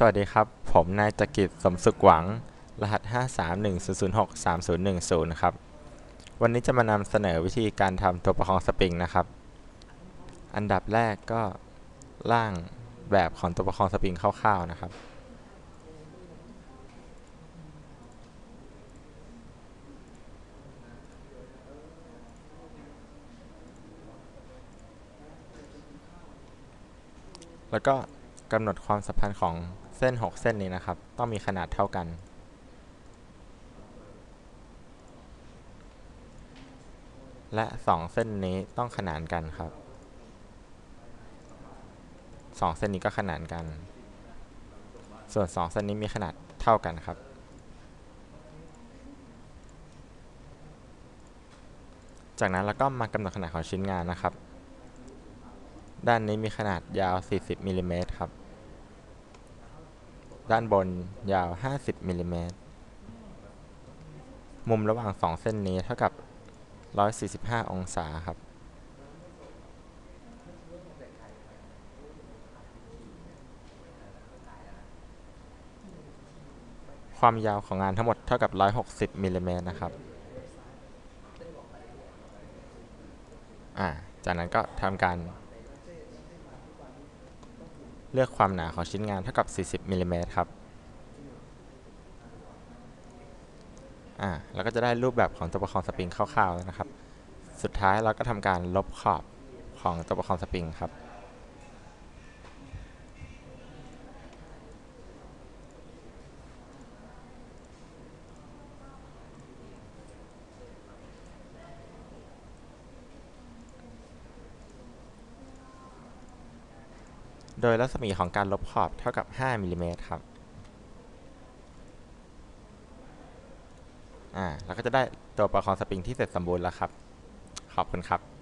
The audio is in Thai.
สวัสดีครับ ผมนายจักริดสมสุขหวัง รหัส 53100630010ครับ วันนี้จะมานำเสนอวิธีการทำตัวประคองสปริงนะครับ อันดับแรกก็ร่างแบบของตัวประคองสปริงคร่าวๆนะครับ แล้วก็กำหนดความสัมพันธ์ของ เส้น 6 เส้นนี้นะครับ ต้องมีขนาดเท่ากัน และ 2 เส้นนี้ต้องขนานกันครับ 2 เส้นนี้ก็ขนานกัน ส่วน 2 เส้นนี้มีขนาดเท่ากันครับ จากนั้นเราก็มากำหนดขนาดของชิ้นงานนะครับ ด้านนี้มีขนาดยาว 40มิลลิเมตรครับ ด้านบนยาว 50มิลลิเมตรมุมระหว่าง2เส้นนี้เท่ากับ 145 องศาครับ ความยาวของงานทั้งหมดเท่ากับ 160มิลลิเมตรนะครับ อ่า จากนั้นก็ทำการ เลือกความหนาของชิ้นงานเท่ากับ 40มิลลิเมตรครับอ่าแล้วก็จะได้รูปแบบของตัวประคองสปริงคร่าวๆแล้วนะครับ สุดท้ายเราก็ทำการลบขอบของตัวประคองสปริงครับ โดยรัศมีของการลบขอบเท่ากับ 5มิลลิเมตรครับ อ่าเราก็จะได้ตัวประคองสปริงที่เสร็จสมบูรณ์แล้วครับ ขอบคุณครับ